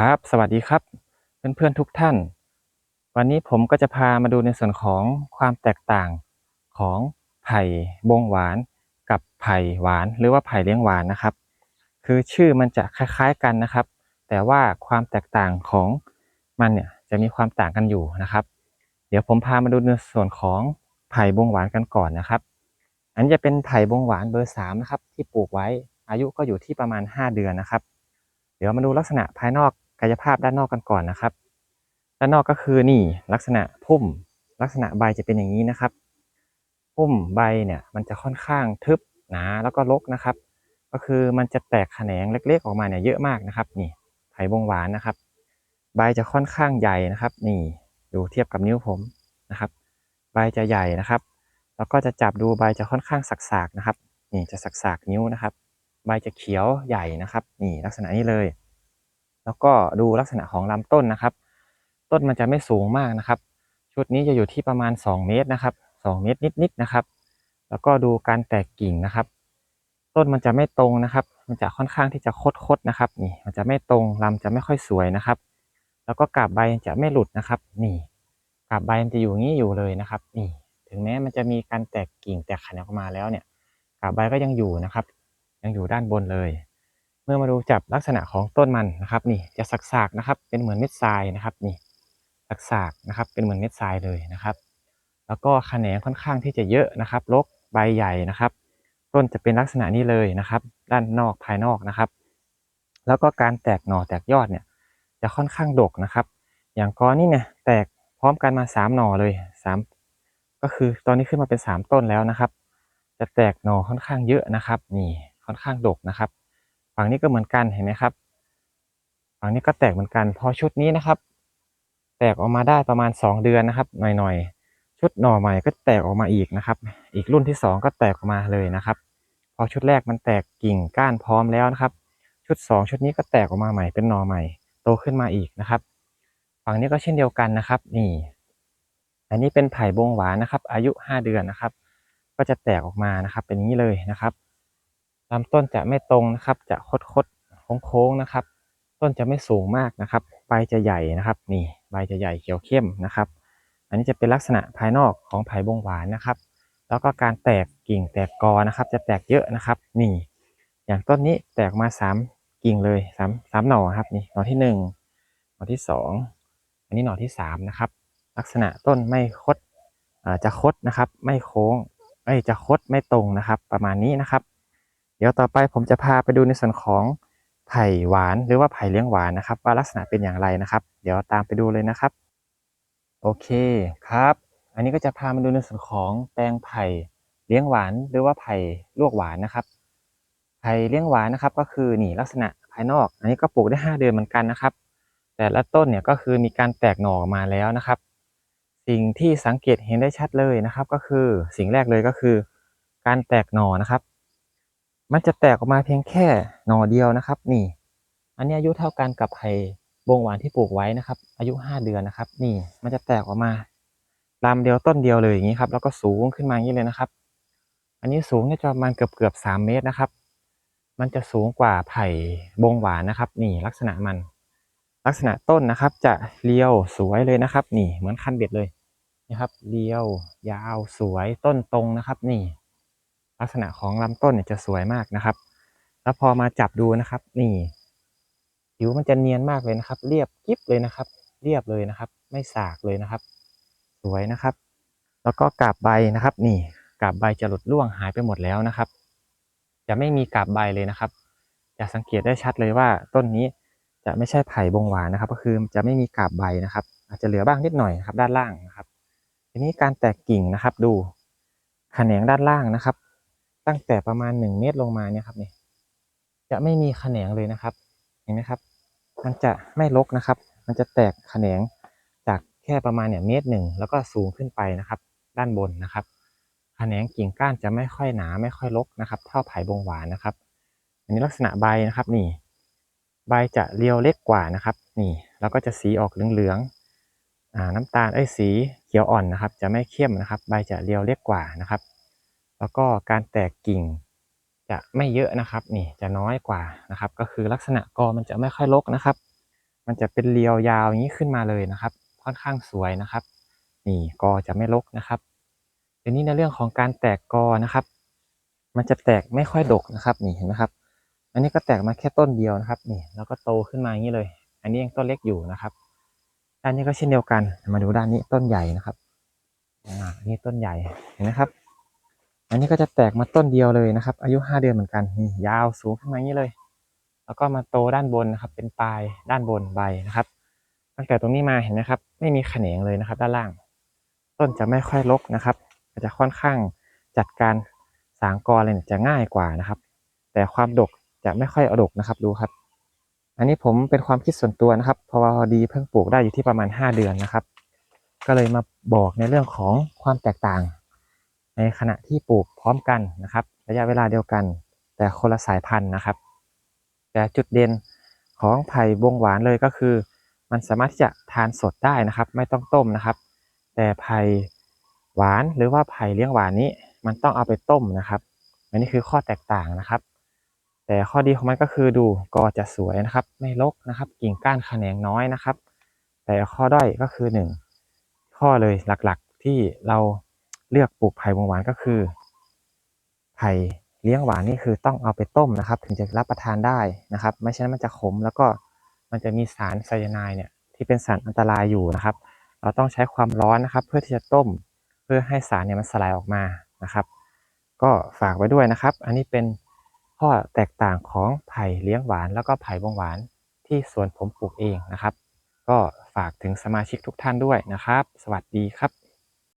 ครับ สวัสดีครับ เพื่อนๆทุกท่าน วันนี้ผมก็จะพามาดูในส่วนของความแตกต่างของไผ่บงหวาน กับไผ่หวาน หรือว่าไผ่เลี้ยงหวานนะครับ คือชื่อมันจะคล้ายๆกันนะครับ แต่ว่าความแตกต่างของมันเนี่ยจะมีความต่างกันอยู่นะครับ เดี๋ยวผมพามาดูในส่วนของไผ่บงหวานกันก่อนนะครับ อันนี้จะเป็นไผ่บงหวานเบอร์สามนะครับที่ปลูกไว้อายุก็อยู่ที่ประมาณ 5 เดือนนะครับ เดี๋ยวมาดูลักษณะภายนอก กายภาพด้านนอกกันก่อนนะครับ ด้านนอกก็คือนี่ลักษณะพุ่มลักษณะใบจะเป็นอย่างนี้นะครับ พุ่มใบเนี่ยมันจะค่อนข้างทึบหนาแล้วก็รกนะครับ ก็คือมันจะแตกแขนงเล็กๆออกมาเนี่ยเยอะมากนะครับ นี่ไผ่บงหวานนะครับ ใบจะค่อนข้างใหญ่นะครับ นี่ดูเทียบกับนิ้วผมนะครับ ใบจะใหญ่นะครับ แล้วก็จะจับดูใบจะค่อนข้างสักๆนะครับ นี่จะสักๆนิ้วนะครับ ใบจะเขียวใหญ่นะครับ นี่ลักษณะนี้เลย แล้วก็ดูลักษณะของลำต้นนะครับ ต้นมันจะไม่สูงมากนะครับ ชุดนี้จะอยู่ที่ประมาณ 2 เมตรนะครับ 2 เมตรนิดๆนะครับ แล้วก็ดูการแตกกิ่งนะครับ ต้นมันจะไม่ตรงนะครับ มันจะค่อนข้างที่จะคดๆนะครับ นี่มันจะไม่ตรงลำจะไม่ค่อยสวยนะครับ แล้วก็กาบใบจะไม่หลุดนะครับ นี่กาบใบมันจะอยู่งนี้อยู่เลยนะครับ นี่ ถึงแม้มันจะมีการแตกกิ่งแตกแขนงออกมาแล้วเนี่ยกาบใบก็ยังอยู่นะครับ ยังอยู่ด้านบนเลย เมื่อมาดูจับลักษณะของต้นมันนะครับ นี่จะสักๆนะครับ เป็นเหมือนเม็ดทรายนะครับนี่สักๆนะครับ เป็นเหมือนเม็ดทรายเลยนะครับ แล้วก็แขนงค่อนข้างที่จะเยอะนะครับรกใบใหญ่นะครับ ต้นจะเป็นลักษณะนี้เลยนะครับ ด้านนอกภายนอกนะครับ แล้วก็การแตกหน่อแตกยอดเนี่ยจะค่อนข้างดกนะครับ อย่างกอนี่เนี่ยแตกพร้อมกันมาสามหน่อเลยสามก็คือตอนนี้ขึ้นมาเป็นสามต้นแล้วนะครับ จะแตกหน่อค่อนข้างเยอะนะครับ นี่ค่อนข้างดกนะครับ ฝั่งนี้ก็เหมือนกันเห็นไหมครับ ฝั่งนี้ก็แตกเหมือนกัน พอชุดนี้นะครับ แตกออกมาได้ประมาณ 2 เดือนนะครับ หน่อยๆ ชุดหน่อใหม่ก็แตกออกมาอีกนะครับ อีกรุ่นที่ 2 ก็แตกออกมาเลยนะครับ พอชุดแรกมันแตกกิ่งก้านพร้อมแล้วนะครับ ชุด 2 ชุดนี้ก็แตกออกมาใหม่เป็นหน่อใหม่ โตขึ้นมาอีกนะครับ ฝั่งนี้ก็เช่นเดียวกันนะครับ นี่ อันนี้เป็นไผ่บงหวานนะครับ อายุ 5 เดือนนะครับ ก็จะแตกออกมานะครับ เป็นอย่างนี้เลยนะครับ ลำต้นจะไม่ตรงนะครับ จะคดคดโค้งๆนะครับ ต้นจะไม่สูงมากนะครับ ใบจะใหญ่นะครับ นี่ใบจะใหญ่เขียวเข้มนะครับ อันนี้จะเป็นลักษณะภายนอกของไผ่บงหวานนะครับ แล้วก็การแตกกิ่งแตกกอนะครับ จะแตกเยอะนะครับ นี่ อย่างต้นนี้แตกมาสามกิ่งเลยสามสามหน่อครับนี่หน่อที่หนึ่งหน่อที่สองอันนี้หน่อที่สามนะครับ ลักษณะต้นไม่คดจะคดนะครับ ไม่โค้งเอ้ยจะคดไม่ตรงนะครับ ประมาณนี้นะครับ ดี๋ยวต่อไปผมจะพาไปดูในส่วนของไผ่หวานหรือว่าไผ่เลี้ยงหวานนะครับ ว่าลักษณะเป็นอย่างไรนะครับ เดี๋ยวตามไปดูเลยนะครับ โอเคครับ อันนี้ก็จะพามาดูในส่วนของแปลงไผ่เลี้ยงหวาน หรือว่าไผ่ลวกหวานนะครับไผ่เลี้ยงหวานนะครับก็คือนี่ลักษณะภายนอก อันนี้ก็ปลูกได้ 5 เดือนเหมือนกันนะครับ แต่ละต้นเนี่ยก็คือมีการแตกหน่อออกมาแล้วนะครับ สิ่งที่สังเกตเห็นได้ชัดเลยนะครับ ก็คือสิ่งแรกเลยก็คือ การแตกหน่อนะครับ มันจะแตกออกมาเพียงแค่หน่อเดียวนะครับ นี่ อันนี้อายุเท่ากันกับไผ่บงหวานที่ปลูกไว้นะครับ อายุห้าเดือนนะครับ นี่ มันจะแตกออกมาลำเดียวต้นเดียวเลยอย่างนี้ครับ แล้วก็สูงขึ้นมาอย่างนี้เลยนะครับ อันนี้สูงเนี่ยจะประมาณเกือบเกือบสามเมตรนะครับ มันจะสูงกว่าไผ่บงหวานนะครับ นี่ลักษณะมัน ลักษณะต้นนะครับ จะเรียวสวยเลยนะครับ นี่เหมือนคันเบ็ดเลยนะครับ เรียวยาวสวยต้นตรงนะครับ นี่ ลักษณะของลำต้นเนี่ยจะสวยมากนะครับ แล้วพอมาจับดูนะครับ นี่ผิวมันจะเนียนมากเลยนะครับ เรียบกิ๊บเลยนะครับ เรียบเลยนะครับ ไม่สากเลยนะครับ สวยนะครับ แล้วก็กาบใบนะครับ นี่กาบใบจะหลุดร่วงหายไปหมดแล้วนะครับ จะไม่มีกาบใบเลยนะครับ จะสังเกตได้ชัดเลยว่าต้นนี้จะไม่ใช่ไผ่บงหวานนะครับ ก็คือจะไม่มีกาบใบนะครับ อาจจะเหลือบ้างนิดหน่อยครับ ด้านล่างนะครับ ทีนี้การแตกกิ่งนะครับ ดูแขนงด้านล่างนะครับ ตั้งแต่ประมาณหนึ่งเมตรลงมาเนี่ยครับนี่จะไม่มีแขนงเลยนะครับ เห็นไหมครับ มันจะไม่รกนะครับ มันจะแตกแขนงจากแค่ประมาณเนี่ยเมตรหนึ่งแล้วก็สูงขึ้นไปนะครับ ด้านบนนะครับแขนงกิ่งก้านจะไม่ค่อยหนาไม่ค่อยรกนะครับ เท่าไผ่บงหวานนะครับ อันนี้ลักษณะใบนะครับนี่ ใบจะเรียวเล็กกว่านะครับ นี่ แล้วก็จะสีออกเหลืองๆอ่าน้ำตาลเอ้ยสีเขียวอ่อนนะครับ จะไม่เข้มนะครับ ใบจะเรียวเล็กกว่านะครับ แล้วก็การแตกกิ่งจะไม่เยอะนะครับ นี่จะน้อยกว่านะครับ ก็คือลักษณะกอมันจะไม่ค่อยรกนะครับ มันจะเป็นเรียวยาวอย่างนี้ขึ้นมาเลยนะครับ ค่อนข้างสวยนะครับ นี่กอจะไม่รกนะครับทีนี้ในเรื่องของการแตกกอนะครับ มันจะแตกไม่ค่อยดกนะครับนี่เห็นไหมครับ อันนี้ก็แตกมาแค่ต้นเดียวนะครับ นี่แล้วก็โตขึ้นมาอย่างนี้เลย อันนี้ยังต้นเล็กอยู่นะครับด้านนี้ก็เช่นเดียวกันมาดูด้านนี้ต้นใหญ่นะครับอ่าอันนี่ต้นใหญ่เห็นไหมครับ อันนี้ก็จะแตกมาต้นเดียวเลยนะครับ อายุห้าเดือนเหมือนกันนี่ยาวสูงขึ้นมาอย่างนี้เลย แล้วก็มาโตด้านบนนะครับ เป็นปลายด้านบนใบนะครับ ตั้งแต่ตรงนี้มาเห็นไหมครับ ไม่มีแขนงเลยนะครับ ด้านล่าง ต้นจะไม่ค่อยรกนะครับจะค่อนข้างจัดการสางกออะไรเนี่ยจะง่ายกว่านะครับ แต่ความดกจะไม่ค่อยอดกนะครับดูครับ อันนี้ผมเป็นความคิดส่วนตัวนะครับเพราะว่าพอดีเพิ่งปลูกได้อยู่ที่ประมาณ 5 เดือนนะครับ ก็เลยมาบอกในเรื่องของความแตกต่าง ในขณะที่ปลูกพร้อมกันนะครับ ระยะเวลาเดียวกัน แต่คนละสายพันธุ์นะครับ แต่จุดเด่นของไผ่บงหวานเลยก็คือ มันสามารถที่จะทานสดได้นะครับ ไม่ต้องต้มนะครับ แต่ไผ่หวานหรือว่าไผ่เลี้ยงหวานนี้ มันต้องเอาไปต้มนะครับ อันนี้คือข้อแตกต่างนะครับ แต่ข้อดีของมันก็คือดูกอจะสวยนะครับ ไม่รกนะครับ กิ่งก้านแขนงน้อยนะครับ แต่ข้อด้อยก็คือหนึ่งข้อเลยหลักๆที่เรา เลือกปลูกไผ่บงหวานก็คือ ไผ่เลี้ยงหวานนี่คือต้องเอาไปต้มนะครับ ถึงจะรับประทานได้นะครับ ไม่ฉะนั้นมันจะขมแล้วก็มันจะมีสารไซยาไนด์เนี่ยที่เป็นสารอันตรายอยู่นะครับ เราต้องใช้ความร้อนนะครับ เพื่อที่จะต้มเพื่อให้สารเนี่ยมันสลายออกมานะครับ ก็ฝากไว้ด้วยนะครับ อันนี้เป็นข้อแตกต่างของไผ่เลี้ยงหวาน แล้วก็ไผ่บงหวานที่สวนผมปลูกเองนะครับ ก็ฝากถึงสมาชิกทุกท่านด้วยนะครับ สวัสดีครับ